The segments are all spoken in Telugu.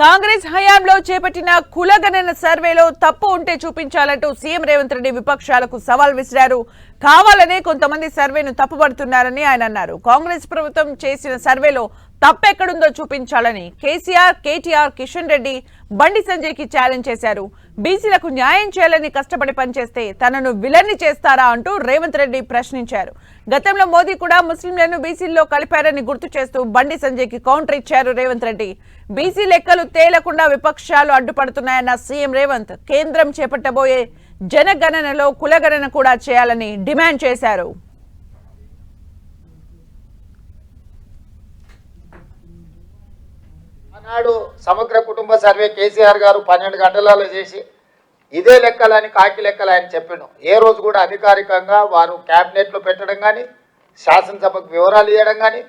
కాంగ్రెస్ హయాంలో చేపట్టిన కులగణన సర్వేలో తప్పు ఉంటే చూపించాలంటూ సీఎం రేవంత్ రెడ్డి విపక్షాలకు సవాల్ విసిరారు. కావాలనే కొంతమంది సర్వేను తప్పుపడుతున్నారని ఆయన అన్నారు. కాంగ్రెస్ ప్రభుత్వం చేసిన సర్వేలో తప్పెక్కడుందో చూపించాలని కేసీఆర్ కేటీఆర్ కిషన్ రెడ్డి బండి సంజయ్కి ఛాలెంజ్ చేశారు. బీసీలకు న్యాయం చేయాలని కష్టపడి పనిచేస్తే తనను విలన్ని చేస్తారా అంటూ రేవంత్ రెడ్డి ప్రశ్నించారు. గతంలో మోదీ కూడా ముస్లింలను బీసీల్లో కలిపారని గుర్తు చేస్తూ బండి సంజయ్కి కౌంటర్ ఇచ్చారు రేవంత్ రెడ్డి. బీసీ లెక్కలు తేలకుండా విపక్షాలు అడ్డుపడుతున్నాయన్న సీఎం రేవంత్ కేంద్రం చేపట్టబోయే జనగణనలో కులగణన కూడా చేయాలని డిమాండ్ చేశారు. ఆనాడు సమగ్ర కుటుంబ సర్వే కేసీఆర్ గారు పన్నెండు గంటలలో చేసి ఇదే లెక్కలని కాకి లెక్కలు ఆయన చెప్పాను. ఏ రోజు కూడా అధికారికంగా వారు క్యాబినెట్లో పెట్టడం కానీ శాసనసభకు వివరాలు ఇవ్వడం కానీ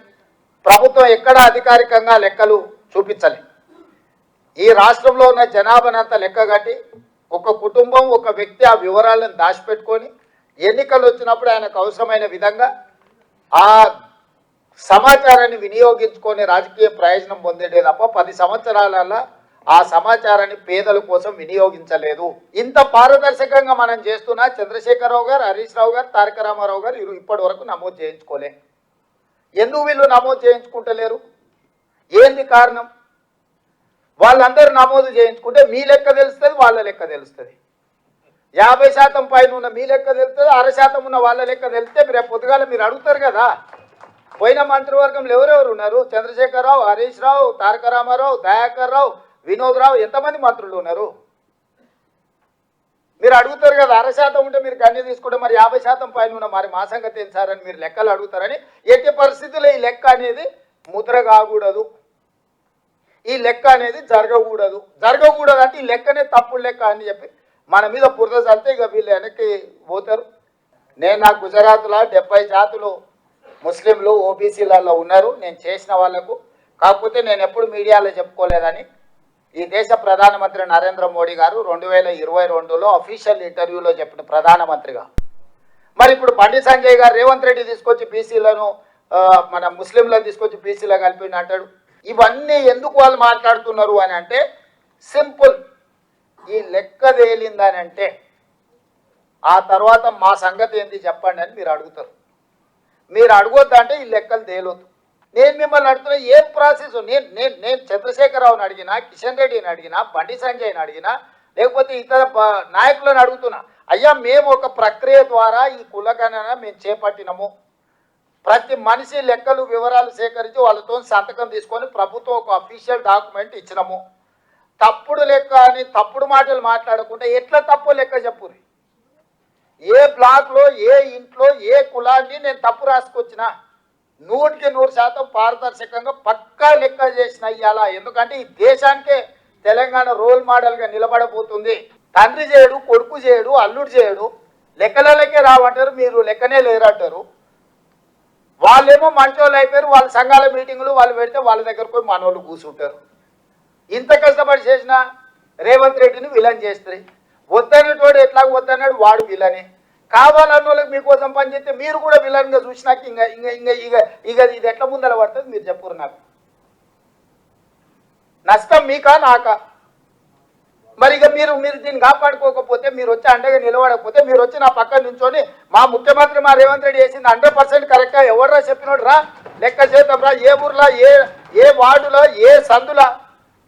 ప్రభుత్వం ఎక్కడ అధికారికంగా లెక్కలు చూపించాలి. ఈ రాష్ట్రంలో ఉన్న జనాభానంతా లెక్క కట్టి ఒక కుటుంబం ఒక వ్యక్తి ఆ వివరాలను దాచిపెట్టుకొని ఎన్నికలు వచ్చినప్పుడు ఆయనకు అవసరమైన విధంగా ఆ సమాచారాన్ని వినియోగించుకొని రాజకీయ ప్రయోజనం పొందేదే తప్ప పది సంవత్సరాలలో ఆ సమాచారాన్ని పేదల కోసం వినియోగించలేదు. ఇంత పారదర్శకంగా మనం చేస్తున్నా చంద్రశేఖరరావు గారు హరీష్ రావు గారు తారక రామారావు గారు వీరు ఇప్పటి వరకు నమోదు చేయించుకోలే. ఎందుకు వీళ్ళు నమోదు చేయించుకుంటలేరు? ఏంది కారణం? వాళ్ళందరూ నమోదు చేయించుకుంటే మీ లెక్క తెలుస్తుంది వాళ్ళ లెక్క తెలుస్తుంది. యాభై శాతం పైన ఉన్న మీ లెక్క తెలుస్తుంది అర శాతం ఉన్న వాళ్ళ లెక్క తెలిస్తే మీరు రేపు పొద్దుగాల మీరు అడుగుతారు కదా. పోయిన మంత్రివర్గంలో ఎవరెవరు ఉన్నారు? చంద్రశేఖరరావు హరీష్ రావు తారక రామారావు దయాకర్ రావు వినోద్ రావు ఎంతమంది మంత్రులు ఉన్నారు? మీరు అడుగుతారు కదా అర శాతం ఉంటే మీరు కన్నీ తీసుకుంటే మరి యాభై శాతం పైన ఉన్న మరి మా సంగతి ఏం సార్ అని మీరు లెక్కలు అడుగుతారని ఎట్టి పరిస్థితుల్లో ఈ లెక్క అనేది ముద్ర కాకూడదు. ఈ లెక్క అనేది జరగకూడదు. జరగకూడదు అంటే ఈ లెక్కనే తప్పుడు లెక్క అని చెప్పి మన మీద బురద చల్లితే ఇక వీళ్ళు వెనక్కి పోతారు. నేను నా గుజరాత్లో డెబ్బై జాతులు ముస్లింలు ఓబీసీలలో ఉన్నారు. నేను చేసిన వాళ్ళకు. కాకపోతే నేను ఎప్పుడు మీడియాలో చెప్పుకోలేదని. ఈ దేశ ప్రధానమంత్రి నరేంద్ర మోడీ గారు రెండు వేల ఇరవై రెండులో అఫీషియల్ ఇంటర్వ్యూలో చెప్పిన ప్రధానమంత్రిగా. మరి ఇప్పుడు బండి సంజయ్ గారు రేవంత్ రెడ్డి తీసుకొచ్చి బీసీలను మన ముస్లింలను తీసుకొచ్చి బీసీలో కలిపి అంటాడు. ఇవన్నీ ఎందుకు వాళ్ళు మాట్లాడుతున్నారు అని అంటే సింపుల్. ఈ లెక్క తేలిందని అంటే ఆ తర్వాత మా సంగతి ఏంటి చెప్పండి అని మీరు అడుగుతారు. మీరు అడగొద్దంటే ఈ లెక్కలు తేలొద్దు. నేను మిమ్మల్ని అడుగుతున్నా ఏం ప్రాసెస్? నేను నేను నేను చంద్రశేఖరరావుని అడిగినా కిషన్ రెడ్డిని అడిగినా బండి సంజయ్ని అడిగినా లేకపోతే ఇతర నాయకులను అడుగుతున్నా అయ్యా మేము ఒక ప్రక్రియ ద్వారా ఈ కులగణన మేము చేపట్టినము. ప్రతి మనిషి లెక్కలు వివరాలు సేకరించి వాళ్ళతో సంతకం తీసుకొని ప్రభుత్వం ఒక అఫీషియల్ డాక్యుమెంట్ ఇచ్చినాము. తప్పుడు లెక్క అని తప్పుడు మాటలు మాట్లాడకుండా ఎట్లా తప్పు లెక్క చెప్పు ఏ బ్లాక్లో ఏ ఇంట్లో ఏ కులాన్ని నేను తప్పు రాసుకొచ్చినా నూటికి నూరు శాతం పారదర్శకంగా పక్కా లెక్క చేసిన ఇవాళ ఎందుకంటే ఈ దేశానికే తెలంగాణ రోల్ మోడల్గా నిలబడబోతుంది. తండ్రి చేయడు కొడుకు చేయడు అల్లుడు చేయడు. లెక్కలకే రావంటారు మీరు లెక్కనే లేరంటారు. వాళ్ళేమో మంచోళ్ళు అయిపోయారు వాళ్ళ సంఘాల మీటింగులు వాళ్ళు పెడితే వాళ్ళ దగ్గర పోయి మనోళ్ళు కూర్చుంటారు ఇంత కష్టపడి చేసిన రేవంత్ రెడ్డిని విలన్ చేస్తుంది వద్దనేటోడు ఎట్లా వద్దన్నాడు? వాడు విలనే. కావాలన్న వాళ్ళకి మీకోసం పనిచేస్తే మీరు కూడా విలన్గా చూసినాక ఇంకా ఇంకా ఇంకా ఇక ఇక ఇది ఎట్లా ముందర పడుతుంది? మీరు చెప్పురు నాకు. నష్టం మీకా నాకా? మరి ఇక మీరు మీరు దీన్ని కాపాడుకోకపోతే మీరు వచ్చి అండగా నిలబడకపోతే మీరు వచ్చి నా పక్కన నుంచొని మా ముఖ్యమంత్రి మా రేవంత్ రెడ్డి చేసింది హండ్రెడ్ పర్సెంట్ కరెక్ట్గా ఎవడరా చెప్పినోడు రా? లెక్క చేద్దాం రా. ఏ ఊర్లో ఏ ఏ వార్డులో ఏ సందులో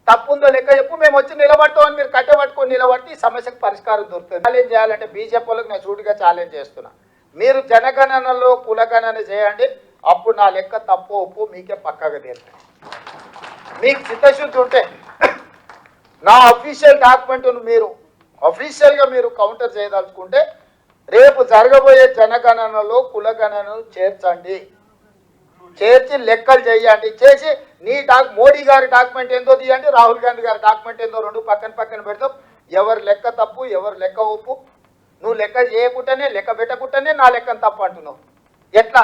తప్పుందో లెక్క చెప్పు. మేము వచ్చి నిలబడతామని మీరు కట్టబట్టుకొని నిలబడితే ఈ సమస్యకు పరిష్కారం దొరుకుతుంది. ఛాలెంజ్ చేయాలంటే బీజేపీ వాళ్ళకి నేను సూటిగా ఛాలెంజ్ చేస్తున్నా. మీరు జనగణనలో కులగణన చేయండి. అప్పుడు నా లెక్క తప్పు ఒప్పు మీకే పక్కగా తీరుతాయి. మీకు చిత్తశుద్ధి ఉంటే నా అఫీషియల్ డాక్యుమెంట్ను మీరు అఫీషియల్గా మీరు కౌంటర్ చేయదలుచుకుంటే రేపు జరగబోయే జనగణనలో కులగణనను చేర్చండి. చేర్చి లెక్కలు చేయండి. చేసి నీ డాక్ మోడీ గారి డాక్యుమెంట్ ఏందో తీయండి రాహుల్ గాంధీ గారి డాక్యుమెంట్ ఏందో రెండు పక్కన పక్కన పెడతాం ఎవరు లెక్క తప్పు ఎవరు లెక్క ఒప్పు? నువ్వు లెక్క చేయకుండానే లెక్క పెట్టకుండానే నా లెక్కను తప్పు అంటున్నావు. ఎట్లా?